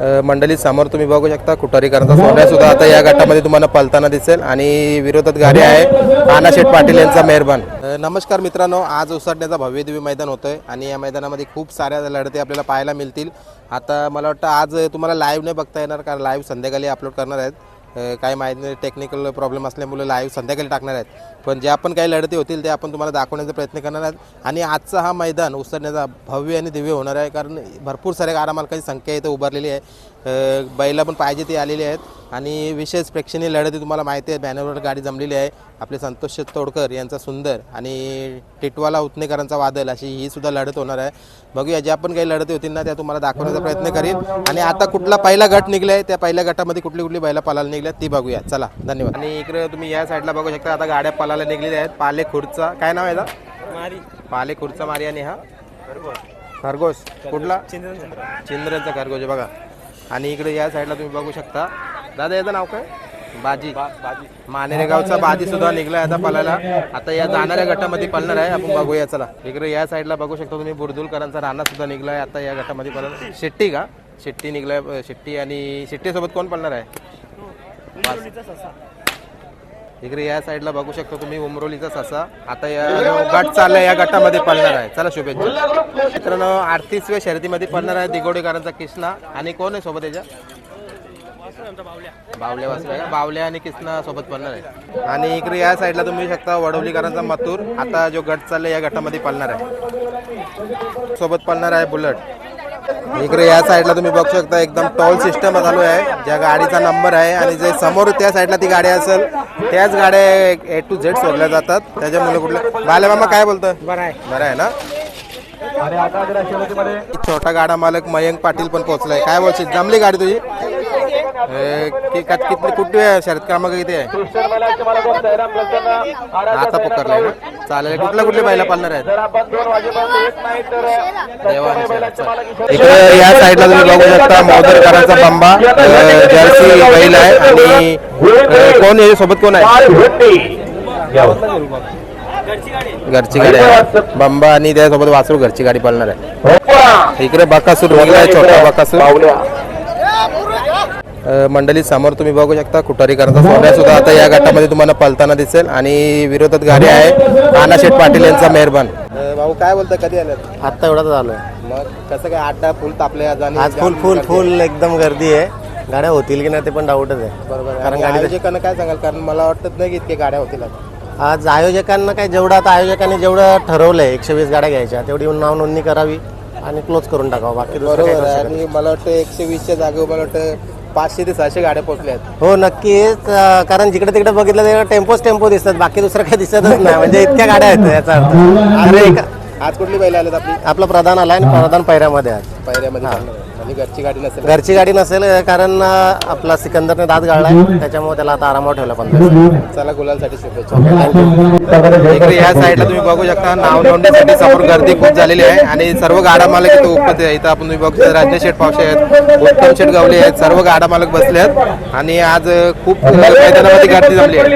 मंडळी समोर तुम्ही बघू शकता कुठारीकरांचा सोन्या सुद्धा आता या गटामध्ये तुम्हाला पलताना दिसेल आणि विरोधात गाडी आहे कानाशेठ पाटील यांचा मेहरबान. नमस्कार मित्रांनो आज उसडण्याचा भव्यदिव्य मैदान होतंय आणि या मैदानामध्ये खूप साऱ्या लढती आपल्याला पाहायला मिळतील. आता मला वाटतं आज तुम्हाला लाईव्ह नाही बघता येणार कारण लाईव्ह संध्याकाळी अपलोड करणार आहेत. काय काही माहिती नाही टेक्निकल प्रॉब्लेम असल्यामुळे लाईव्ह संध्याकाळी टाकणार आहेत. पण ज्या पण काही लढती होतील ते आपण तुम्हाला दाखवण्याचा प्रयत्न करणार आहेत. आणि आजचा हा मैदान उसरण्याचा भव्य आणि दिव्य होणार आहे. कारण भरपूर साऱ्या गाडा काही संख्या इथं उभारलेली आहे. बैला पण पाहिजे ती आलेली आहेत. आणि विशेष प्रेक्षणीय लढती तुम्हाला माहिती आहे बॅनरवर गाडी जमलेली आहे. आपले संतोष तोडकर यांचा सुंदर आणि टिटवाला उतनेकरांचा वादल अशी ही सुद्धा लढत होणार आहे. बघूया ज्या पण काही लढती होतील ना त्या तुम्हाला दाखवण्याचा प्रयत्न करीन. आणि आता कुठला पहिला गट निघलाय त्या पहिल्या गटामध्ये कुठली कुठली बैला पलायला निघल्यात ती बघूया. चला धन्यवाद. आणि इकडे तुम्ही या साईडला बघू शकता आता गाड्या पलायला निघलेल्या आहेत. पाले खुर्चा काय नाव आहे मारी. पाले खुर्चा मारी आणि हा? खरगोश. कुठला? चिंद्राचा खरगोश आहे बघा. आणि इकडे या साईडला तुम्ही बघू शकता. दादा याचं नाव काय? बाजी. मानेरे गावचा बाजी सुद्धा निघलाय आता पलायला आता या जाणाऱ्या गटामध्ये पळणार आहे. आपण बघूया चला. इकडे या साईडला बघू शकता तुम्ही बुरदुलकरांचा राणा सुद्धा निघलाय आता या गटामध्ये पळणार शेट्टी का? शेट्टी निघलाय शेट्टी आणि शेट्टी सोबत कोण पळणार आहे? इकडे या साईडला बघू शकता तुम्ही उमरोलीचा ससा. आता या गट चालला या गटामध्ये पडणार आहे. चला शुभेच्छा. मित्रांनो अडतीसव्या शर्यतीमध्ये पडणार आहे दिगोडेकरांचा कृष्णा आणि कोण आहे सोबत याच्या बावल्या वासल्या का? बावल्या आणि कृष्णा सोबत पडणार आहे. आणि इकडे या साईडला तुम्ही शकता वडवलीकरांचा मथूर. आता जो गट चालला या गटामध्ये पडणार आहे. सोबत पडणार आहे बुलट. इकडे या साईडला तुम्ही बघू शकता एकदम टॉल सिस्टम चालू आहे ज्या गाडीचा नंबर आहे आणि जे समोर त्या साईडला ती गाडी असेल त्याच गाड्या ए टू झेड सोडल्या जातात. त्याच्यामुळे कुठल्या बाले मामा काय बोलतोय? बरं आहे. बरं आहे ना? छोटा गाडा मालक मयंक पाटील पण पोहोचलाय. काय बोलशील? जमली गाडी तुझी? किती कुठे आहे? शरद क्रमांक किती आहे? आता पकडलाय ना? चालेल. कुठल्या कुठल्या बैला पालणार आहेत. इकडे या साईडला तुम्ही बघू शकता मोदरकरांचा बंबा जर्सी बैल आहे आणि कोण आहे? सोबत कोण आहे? घरची गाडी आहे. बंबा आणि त्यासोबत वासरू घरची गाडी पळणार आहे. इकडे बकासूर निघलाय छोटा बकासूर. मंडळी समोर तुम्ही बघू शकता कुटारीकरांचा सोन्या सुद्धा आता या गटामध्ये तुम्हाला पलताना दिसेल आणि विरोधात गाडी आहे कानाशेठ पाटील यांचा मेहरबान. भाऊ काय बोलता कधी आल्यात? आत्ता एवढाच आलोय मग कसं काय आठ दहा फुल तापले आज फुल फुल फुल एकदम गर्दी आहे. गाड्या होतील की नाही ते पण डाऊटच आहे. बरोबर आहे. कारण आयोजकांना काय सांगाल? कारण मला वाटत नाही की इतके गाड्या होतील. आज आयोजकांना काय जेवढं आता आयोजकांनी जेवढं ठरवलंय एकशे वीस गाड्या घ्यायच्या तेवढी नाव नोंदणी करावी आणि क्लोज करून टाकावं. बाकी बरोबर आहे. आणि मला वाटतं एकशे वीसच्या जागेवर मला वाटतं पाचशे ते सहाशे गाड्या पोहोचल्या आहेत. हो नक्कीच. अं, कारण जिकडे तिकडे बघितलं तेव्हा टेम्पोच टेम्पो दिसतात बाकी दुसरं काही दिसतच नाही. म्हणजे इतक्या गाड्या आहेत याचा अर्थ. अरे एक- आज कुठली बैल आल्यात आपली? आपला प्रधान आलाय आणि प्रधान पैऱ्यामध्ये आज चालणार आहे. आणि घरची गाडी नसेल. घरची गाडी नसेल कारण आपला सिकंदरने दात गाळलाय त्याच्यामुळे त्याला आता आरामावर ठेवला पण चला गुलालसाठी शुभेच्छा. इकडे या साईडला तुम्ही बघू शकता नाव नोंदणीसाठी समोर गर्दी खूप झालेली आहे आणि सर्व गाडा मालक इथं उपस्थित आहे इथं आपण तुम्ही बघू शकता राजन शेठ पावशे आहेत उत्तम शेठ गावले आहेत सर्व गाडा मालक बसले आहेत आणि आज खूप मैदानामध्ये गर्दी जमली आहे.